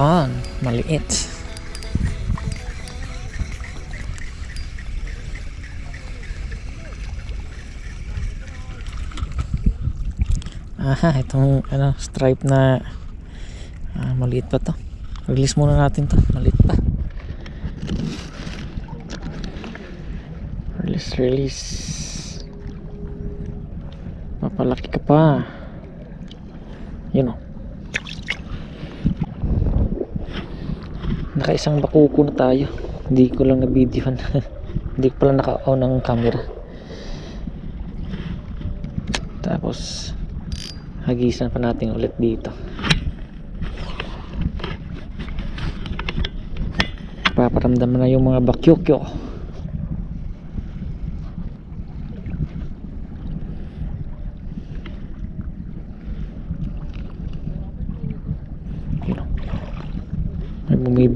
on. Maliit. Aha, itong ano, stripe na ah, maliit pa to. Release muna natin to. Maliit pa. Release, release. Papalaki ka pa. Yun o. Nakaisang bakuko na tayo. Hindi ko lang na-videohan. Hindi ko pala naka-on ang camera. Tapos, hagisan pa natin ulit dito. Paparamdam na yung mga bakyokyo.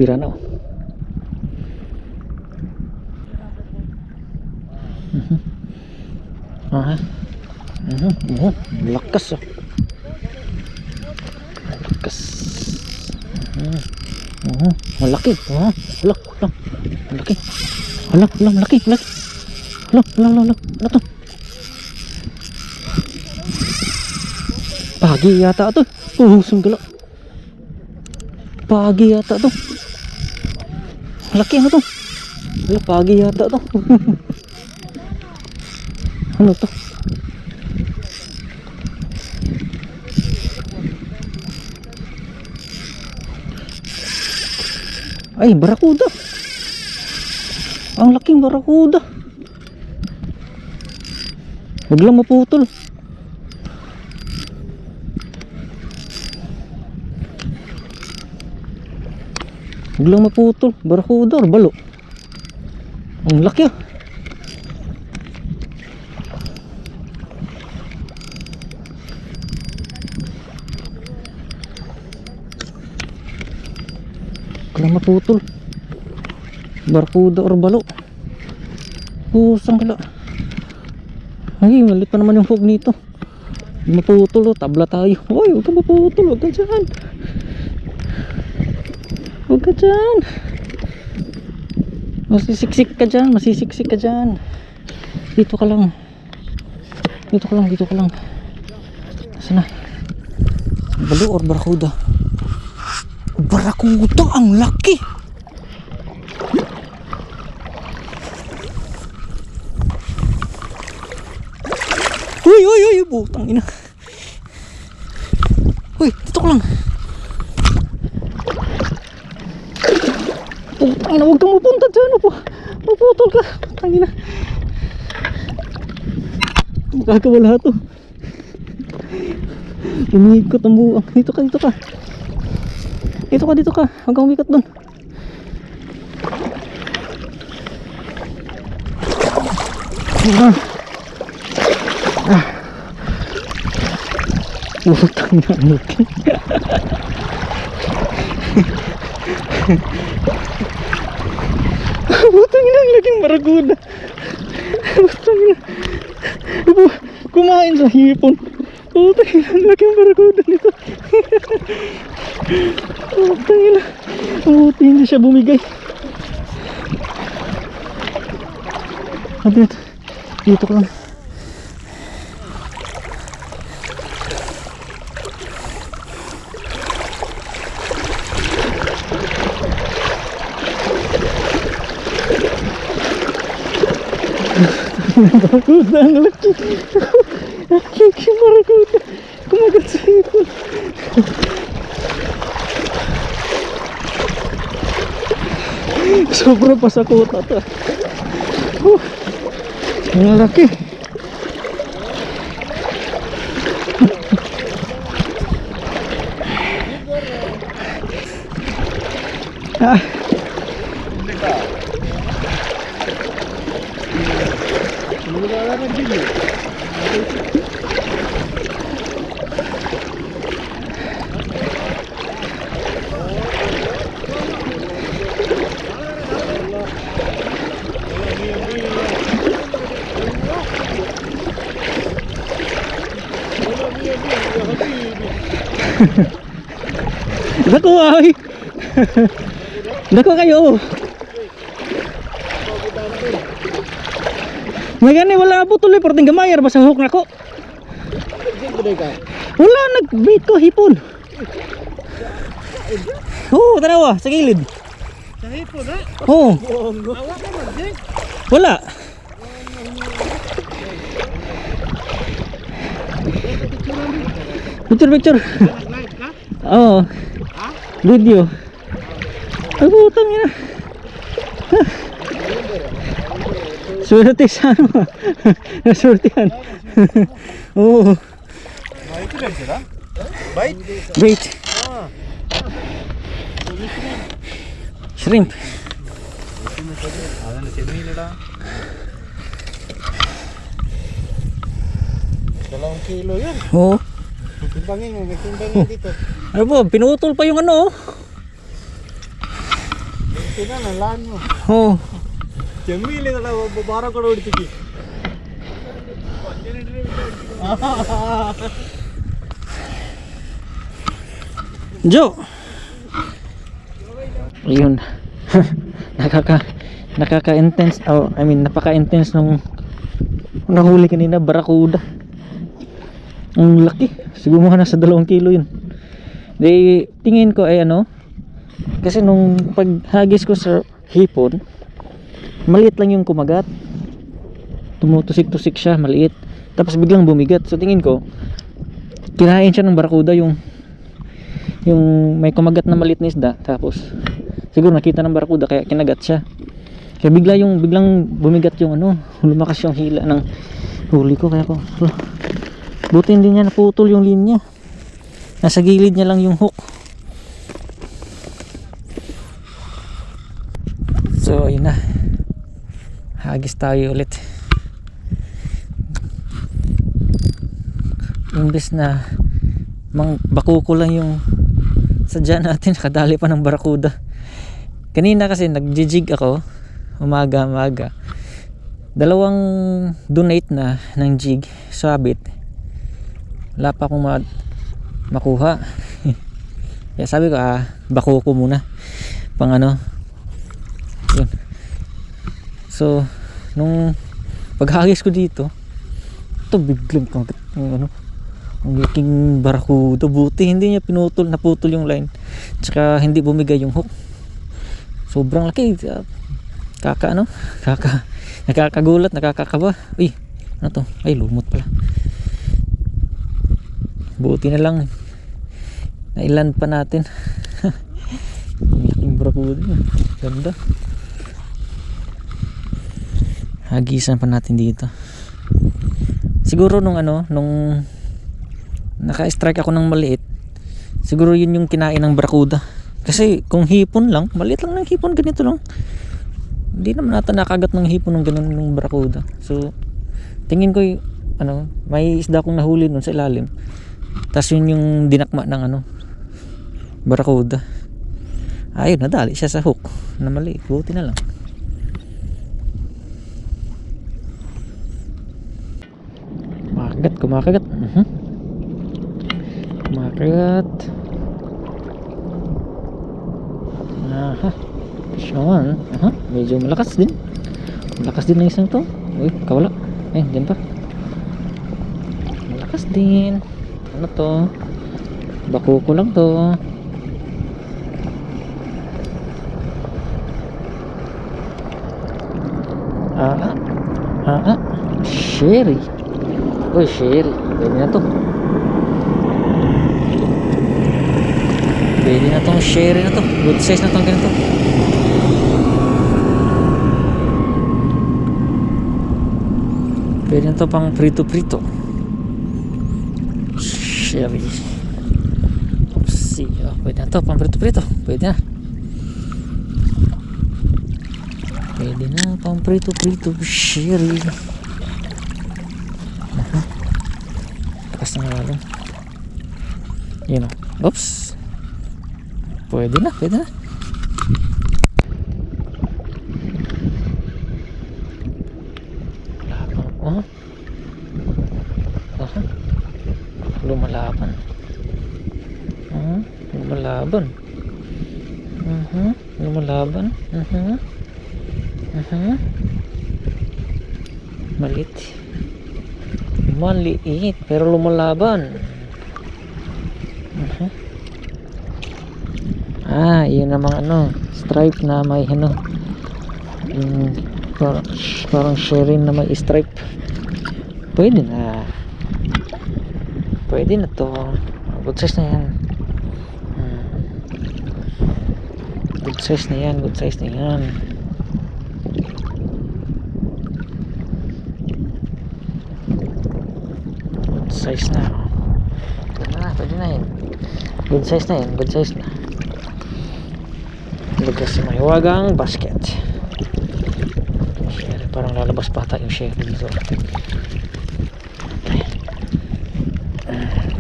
May bumibira na oh. Mhm. Aha. Mhm. Mhm. Lakas oh. Mhm. Mhm. Malaki. Oh. Hala. Malaki. Hala, hala, malaki, malaki. Hala, hala, hala. Ano to? Pagi yata. Oh, sunggala. Pagi to. Malaki ano to? Wala, pagi yata to. ano to? Ay, barakuda. Ang laking barakuda. Huwag lang maputol. Huwag lang maputol. Barakuda or balo. Ang laki ah. Huwag lang maputol. Barakuda or balo. Pusang kala. Ay, malit pa naman yung hook nito. Maputol oh, tabla tayo. Uy, huwag ka maputol, huwag ka dyan. Huwag ka dyan. Masisiksik ka dyan, masisiksik ka dyan. Dito ka lang. Dito ka lang, dito ka lang. Saan na? Balo or barakuda? Barakuda, ang laki! Uy, uy, uy, butang ina. Uy, dito ka lang. Putang ina, huwag kang mapunta dyan. Upo, maputol ka. Putang ina. Magkakawala to. Umikot ang buwang. Dito ka, dito ka. Dito ka, dito ka. Huwag kang umikot doon. Ah. Ah. Putang ina, ang laki. Putang ang. Ibu, kumain sa hipon. Putang ina, ang laking baraguda nito. Putang ina. Buti hindi siya bumigay. Dito, dito ko lang. Barakuda, ang laki. Ang laki barakuda. Kumagat sa hipon. Sobra pa sa kuta to. Uh, ang laki. ah. Nakuha ay. Dako kayo. May gani wala po tuloy pero tinggamayar ba sa hook nako? Wala nag-bait ko hipon. Oo, tanawa sa gilid. Sa hipon ha? Mag-jig. wala. Picture, picture. Oo. Ha? Video. Ay, putang ina. Swerte sa ano. Naswertehan. Oo. Bait sila? Bait? Wait. Ah. Shrimp. Siya nila? Dalawang kilo yan. Oo. Timbangin mo, may timbangin dito. Ano po, pinutol pa yung ano. Ito na, nalaan mo. Oo. ചെമ്മീല്ലേ നല്ല ബാറക്കോട് പിടിച്ചിട്ട് Joe. Ayun. nakaka nakaka-intense oh, I mean napaka-intense nung nahuli kanina barakuda. Ang laki. Siguro mga nasa dalawang kilo yun. Di tingin ko ay ano kasi nung paghagis ko sa hipon maliit lang yung kumagat. Tumutusik-tusik siya, maliit. Tapos biglang bumigat. So tingin ko kinain siya ng barakuda yung yung may kumagat na maliit na isda tapos siguro nakita ng barakuda kaya kinagat siya kaya bigla yung biglang bumigat yung ano lumakas yung hila ng huli ko kaya ko "Hala, buti hindi niya naputol yung linya nasa gilid niya lang yung hook so ayun na hagis tayo ulit. Imbes na mang bakuko lang yung sadya natin nakadali pa ng barakuda kanina kasi nagjijig ako umaga umaga dalawang donate na ng jig sabit wala pa akong ma- makuha. Kaya sabi ko ah bakuko muna. Pang ano. Yun so nung paghagis ko dito ito biglang kumagat yung ano ang laking barakuda buti hindi niya pinutol naputol yung line. Tsaka hindi bumigay yung hook. Sobrang laki. Ah, kaka ano? Kaka nakakagulat nakakakaba. Uy ano to? Ay lumot pala. Buti na lang. Nailand pa natin. Laking barakuda ganda hagisan pa natin dito. Siguro nung ano nung naka-strike ako ng maliit siguro yun yung kinain ng barakuda kasi kung hipon lang maliit lang ng hipon ganito lang. Hindi naman nata nakagat ng hipon ng ganun ng barakuda so tingin ko y- ano may isda kong nahuli nun sa ilalim. Tas yun yung dinakma ng ano barakuda ayun nadali siya sa hook na maliit. Buti na lang kumakagat kumakagat mhm Kumakagat. Aha. Sean. Aha. Medyo malakas din. Malakas din ng isang to. Uy, kawala. Eh, dyan pa. Malakas din. Ano to? Bakuko lang to. Ah, ah, ah, ah. Sherry. Uy, sherry. Pwede na to. Pwede na tong share na to. Good size na tong ganito. Pwede na to pang prito-prito. Sherry. Oopsie. Oh, pwede na to pang prito-prito. Pwede na. Pwede na pang prito-prito. Sherry. Aha. Takas na nga Yun o. Oops. Pwede na, pwede na. Laban. Oh. Aha. Lumalaban. Oh, lumalaban. lumalaban. Mhm. Mhm. Malit. Maliit pero lumalaban. Mhm. Ah, yun namang ano, stripe na may ano. Yung parang, parang sharing na may stripe. Pwede na. Pwede na to. Good size na yan. Hmm. Good size na yan, good size na yan. Good size na. Pwede na, pwede na yan. Good size na yan, good size na. Lagay sa may wagang basket. Sherry, parang lalabas pa tayo sherry dito.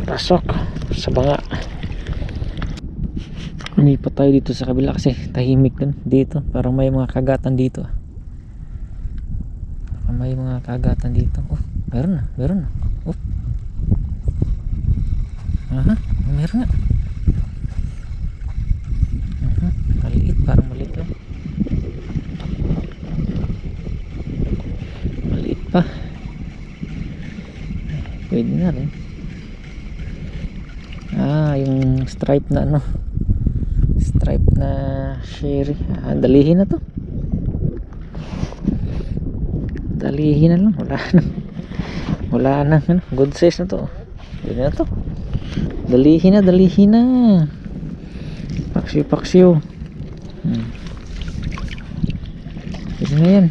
Pasok sa banga. Lumipat tayo dito sa kabila kasi tahimik dun dito. Parang may mga kagatan dito. Parang may mga kagatan dito. Oh, meron na, meron na. Oh. Aha, meron nga. Mhm, Maliit, parang maliit lang. Maliit pa. Pwede na rin. Ah, yung stripe na ano. Stripe na sherry. Ah, dalihin na to. Dalihin na lang. Wala na. Wala na. Good size na to. Pwede na to. Dalihin na, dalihin na. Paksiw, paksiw. Hmm. Pwede na yan.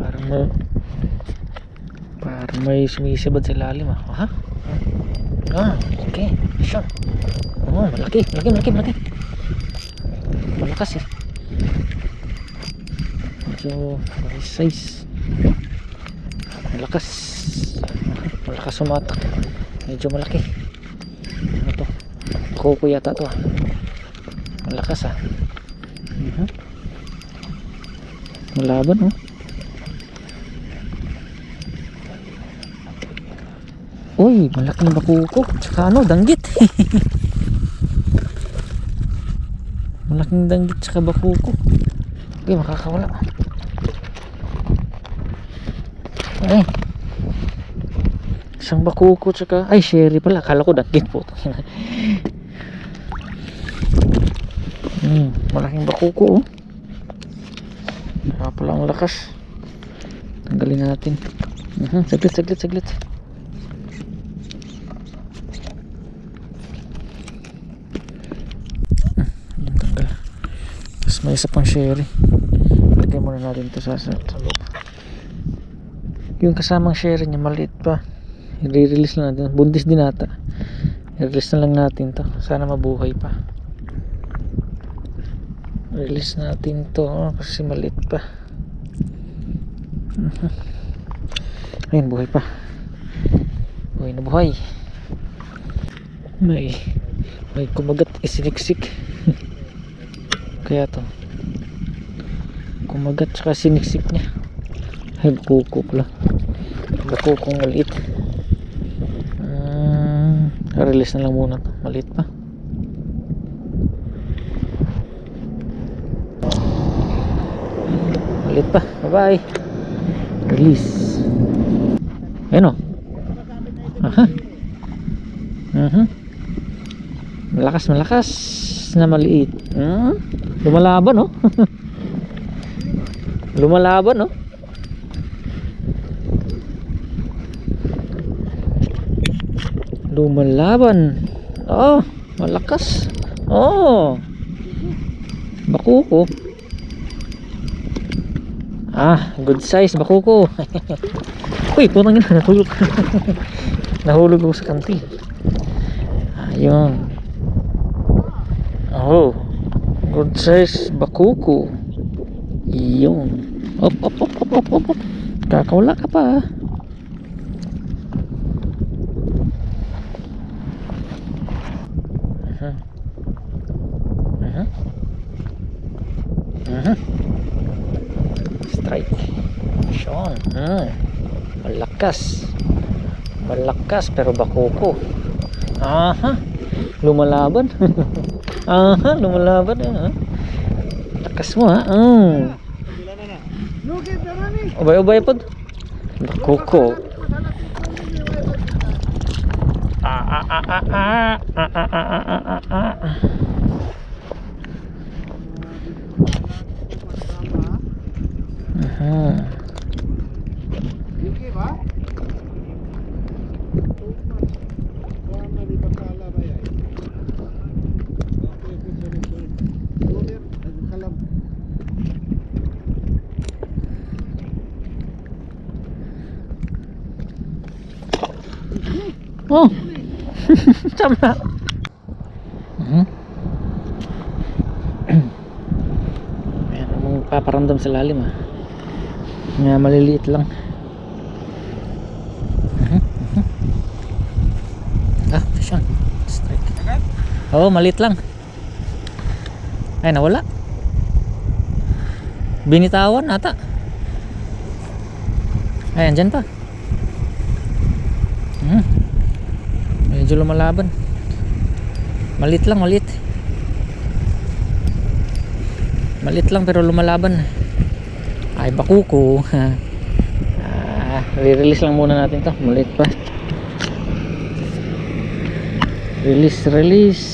Parang may parang may sumisibad sa ilalim ah. Ha? Ah, okay. Sure. Oh, malaki, malaki, malaki, malaki. Malakas eh. Medyo may size. Malakas. Malakas sumatak. Medyo malaki. Ano to? Kuko yata to ah. Malakas ah. Mhm. Malaban oh. Uy, malaking bakuko. Tsaka ano, danggit. malaking danggit tsaka bakuko. Okay, makakawala. Ay. Isang bakuko tsaka, ay, sherry pala. Akala ko danggit po. hmm, malaking bakuko oh. Kaya pala ang lakas. Tanggalin natin. Mhm, saglit, saglit, saglit. Yung tanggal. Tapos may isa pang sherry. Lagay muna natin ito sa, sa loob. Yung kasamang sherry niya maliit pa. I-release lang natin. Bundis din ata. I-release na lang natin to. Sana mabuhay pa. Release natin to oh, kasi maliit pa. Ayun, buhay pa. Buhay na buhay. May may kumagat isiniksik kaya to kumagat saka siniksik niya ay bakuko pala bakukong maliit release na lang muna to. Maliit pa. Maliit pa. Bye bye release. Ayun o aha. Mhm. Malakas malakas na maliit. Hmm? lumalaban oh. Lumalaban oh lumalaban oh malakas oh bakuko ah good size bakuko uy putang ina natulog nahulog ako sa kantil ayun Oh, good size bakuko. Yun. Op, op, op, op, op, op. Kakawala ka pa. ah. Mhm. Mhm. Mhm. Strike. Sean. Hmm. Malakas. Malakas pero bakuko. Aha. Lumalaban. Aha, lumalaban yan ha. Takas mo ha. Mm. Bila na na. Lugit na na ni. Ubay-ubay po. Naku ko. Ah, ah, ah, ah, ah. Ah, ah, ah, ah, ah, Sam na. Uh -huh. Ayan, sa lalim ah. Nga maliliit lang. Mhm, mhm. Ah, fish. Strike. Oo, oh, maliit lang. Ay, nawala. Binitawan ata. Ayan, dyan pa. Medyo lumalaban. Malit lang, malit. Malit lang pero lumalaban. Ay, bakuko. ah, re-release lang muna natin to. Malit pa. Release, release.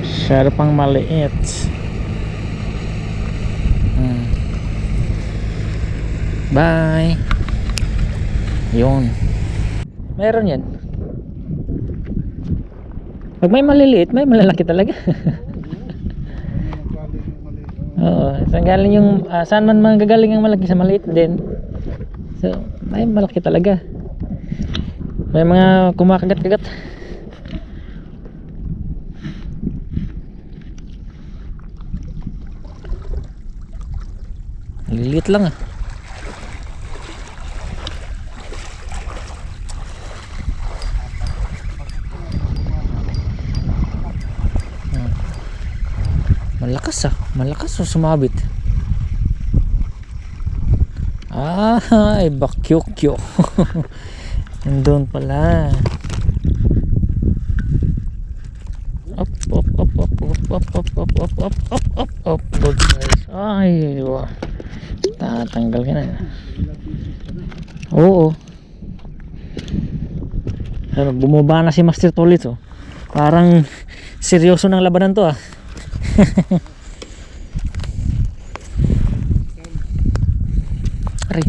Masyado pang maliit. Hmm. Bye. Yun. Meron yan. Pag may maliliit, may malalaki talaga. Oo. Saan galing yung, ah, saan man manggagaling ang malaki sa maliit din. So, may malaki talaga. May mga kumakagat-kagat. Maliliit lang ah. Malakas ah. Malakas o sumabit. Ah, ay bakyokyo. Nandun pala. Up, up, up, up, up, up, up, up, guys. Ay, wow. Tatanggal ka na. Oo. Ano, bumaba na si Master Tolit oh. Parang seryoso ng labanan to ah. Aray.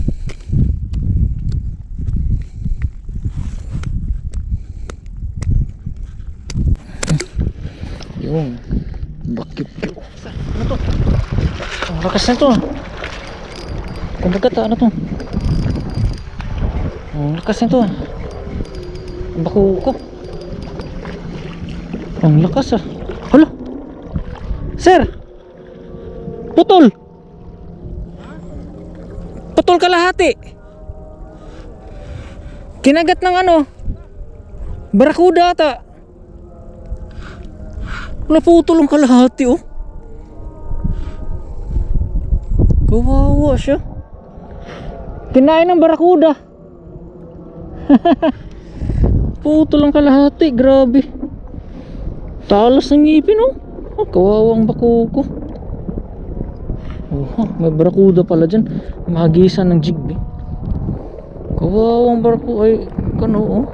Yung. Ano to? Ang lakas na to. Kumbaga ta, ano to? Ang lakas na to. ah. Baku ko. Ang lakas ah. Sir. Putol. Putol kalahati. Kinagat ng ano? Barakuda ata. Naputol ang kalahati oh. Kawawa siya. Kinain ng barakuda. Putol ang kalahati, grabe. Talas ng ngipin oh. Oh, kawawang bakuko. Oh, may barakuda pala dyan. Magisan ng jigbe. Kawawang barako ay kano oh.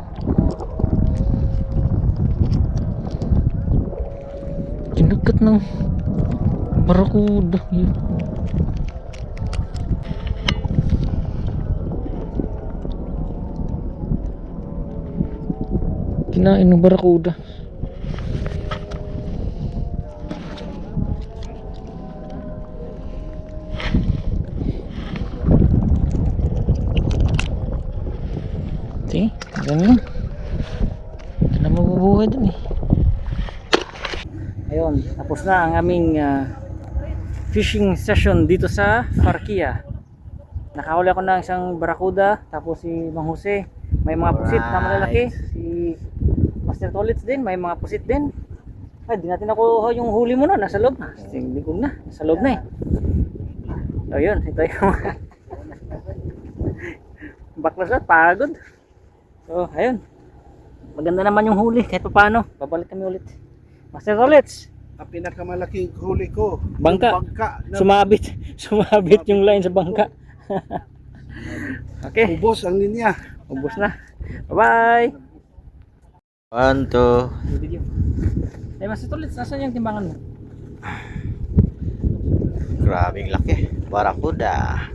Kinagat ng barakuda. Kinain ng barakuda. See? Ganun lang. Hindi mabubuhay dun eh. Ayun, tapos na ang aming ah, fishing session dito sa Farkia. Nakahuli ako ng isang barakuda, tapos si Mang Jose, may mga pusit na malalaki. Si Master Tolits din, may mga pusit din. Ay, di natin nakuha yung huli mo na, nasa loob na. Hindi ko na, nasa loob na eh. So yun, ito yung baklas at pagod. So, ayun. Maganda naman yung huli kahit pa paano. Babalik kami ulit. Master Tolits, Ang pinakamalaking huli ko. Bangka. Bangka na sumabit. Sumabit yung line sa bangka. okay, ubos ang linya. ubos na. Bye-bye. One, two. Video. Eh, Master Tolits, nasan yung timbangan mo? Grabing laki. Barakuda.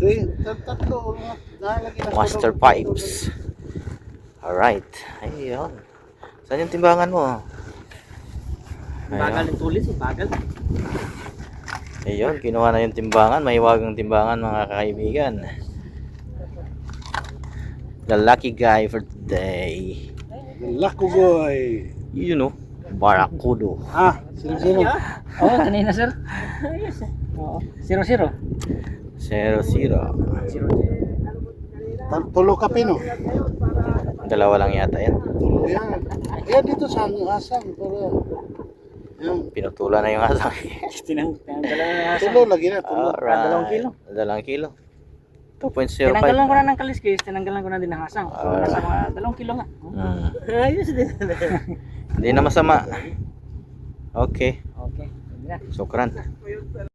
Na Master Pipes. Alright. Ayun. Saan yung timbangan mo? Bagal Ayun. ng tulis, eh, bagal. Ayun, kinuha na yung timbangan. May wagang timbangan mga kaibigan. The lucky guy for today. Lako boy. You know, Barakudo. Ah, sino-sino? Oo, oh, kanina sir. Yes. Oo. Zero zero. Zero, zero. Zero Tulo ka pino. Dalawa lang yata yan. Tulo yan. Yan dito sa asang. Pero, yan. Pinutulan na yung asang. Tinang, tinanggalan na yung Tulo lagi na. Tulo. Alright. dalawang kilo. Dalawang kilo. 2.05. Tinanggalan ko na ng kaliskis, tinanggalan ko na din ng hasang. So, Alright. nasa mga dalawang kilo nga. Mm. Ayos din. Hindi na masama. Okay. Okay. Sukran.